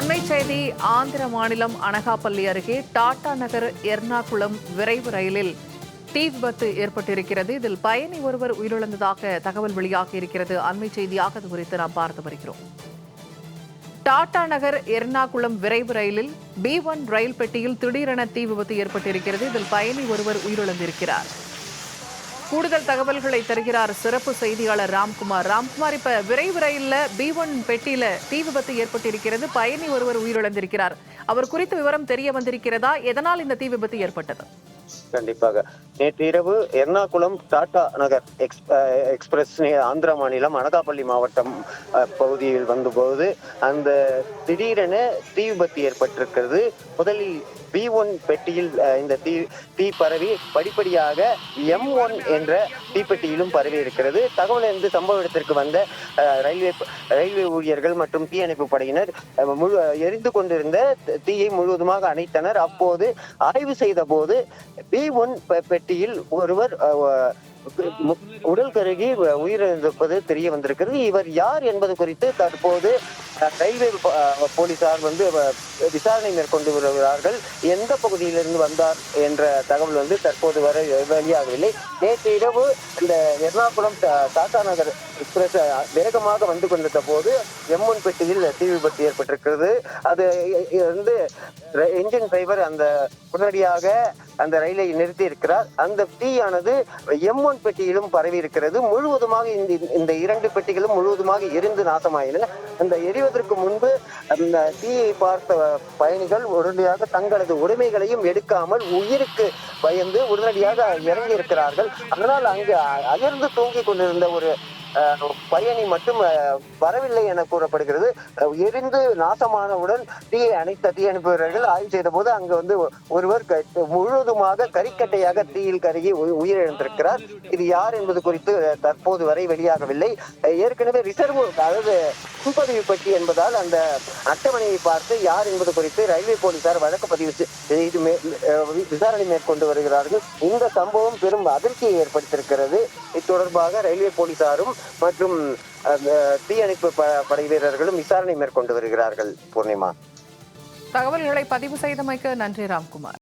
அண்மை செய்தி ஆந்திர மாநிலம் அனகாப்பள்ளி அருகே டாடா நகர் எர்ணாகுளம் விரைவு ரயிலில் தீ விபத்து ஏற்பட்டிருக்கிறது. இதில் பயணி ஒருவர் உயிரிழந்ததாக தகவல் வெளியாகி இருக்கிறது. அண்மை செய்தியாக அது குறித்து நாம் பார்த்து வருகிறோம். டாடா நகர் எர்ணாகுளம் விரைவு ரயிலில் பி ஒன் ரயில் பெட்டியில் திடீரென தீ விபத்து ஏற்பட்டிருக்கிறது. இதில் பயணி ஒருவர் உயிரிழந்திருக்கிறார். கூடுதல் தகவல்களை தருகிறார் சிறப்பு செய்தியாளர் ராம்குமார். ராம்குமார் இப்ப விரைவு ரயில்ல பி ஒன் பெட்டியில தீ விபத்து ஏற்பட்டிருக்கிறது. பயணி ஒருவர் உயிரிழந்திருக்கிறார். அவர் குறித்த விவரம் தெரிய வந்திருக்கிறதா? எதனால் இந்த தீ விபத்து ஏற்பட்டது? கண்டிப்பாக. நேற்று இரவு எர்ணாகுளம் டாடா நகர் எக்ஸ் எக்ஸ்பிரஸ் ஆந்திர மாநிலம் அனகாப்பள்ளி மாவட்டம் பகுதியில் வந்தபோது அந்த திடீரென தீ விபத்து ஏற்பட்டிருக்கிறது. முதலில் பி ஒன் பெட்டியில் இந்த தீ தீ பரவி படிப்படியாக எம் ஒன் என்ற தீப்பெட்டியிலும் பரவி இருக்கிறது. தகவல் இருந்து சம்பவ இடத்திற்கு வந்த ரயில்வே ரயில்வே ஊழியர்கள் மற்றும் தீயணைப்பு படையினர் முழு எரிந்து கொண்டிருந்த தீயை முழுவதுமாக அணைத்தனர். அப்போது ஆய்வு செய்த போது பி ஒன் பெட்டியில் ஒருவர் உடல் கருகி உயிரிழந்திருப்பது தெரிய வந்திருக்கிறது. இவர் யார் என்பது குறித்து தற்போது ரயில்வே போலீசார் வந்து விசாரணை மேற்கொண்டு வருகிறார்கள். எந்த பகுதியிலிருந்து வந்தார் என்ற தகவல் வந்து தற்போது வரை வெளியாகவில்லை. நேற்று இரவு இந்த எர்ணாகுளம் டா- டாடா நகர் எக்ஸ்பிரஸ் வேகமாக வந்து கொண்டிருந்த போது எம்ஒன் பெட்டியில் தீ விபத்து ஏற்பட்டிருக்கிறது. அது வந்து என்ஜின் டிரைவர் அந்த உடனடியாக அந்த ரயிலை நிறுத்தி இருக்கிறார். அந்த தீயானது எம் ஒன் பெட்டியிலும் பரவி இருக்கிறது. முழுவதுமாக இந்த இந்த இரண்டு பெட்டிகளும் முழுவதுமாக எரிந்து நாசமாயின. அந்த எரிவதற்கு முன்பு அந்த தீயை பார்த்த பயணிகள் உடனடியாக தங்களது உடைமைகளையும் எடுக்காமல் உயிருக்கு பயந்து உடனடியாக இறங்கி இருக்கிறார்கள் அதனால் அங்கு அயர்ந்து தூங்கிக் கொண்டிருந்த ஒரு பயணி மட்டும் வரவில்லை என கூறப்படுகிறது. எரிந்து நாசமானவுடன் தீயை அணைத்த தீயணைப்பு ஆய்வு செய்த போது அங்கு வந்து ஒருவர் க- முழுவதுமாக கரிக்கட்டையாக தீயில் கருகி உயி- உயிரிழந்திருக்கிறார். இது யார் என்பது குறித்து தற்போது வரை வெளியாகவில்லை. ஏற்கனவே ரிசர்வ் அதாவது முன்பதிவு பெட்டி என்பதால் அந்த அட்டவணையை பார்த்து யார் என்பது குறித்து ரயில்வே போலீசார் வழக்கு பதிவு செய்து விசாரணை மேற்கொண்டு வருகிறார்கள். இந்த சம்பவம் பெரும் அதிர்ச்சியை ஏற்படுத்தியிருக்கிறது. இது தொடர்பாக ரயில்வே போலீசாரும் மற்றும் தீயணைப்பு ப- படை வீரர்களும் விசாரணை மேற்கொண்டு வருகிறார்கள் பூர்ணிமா. தகவல்களை பதிவு செய்தமைக்கு நன்றி ராம்குமார்.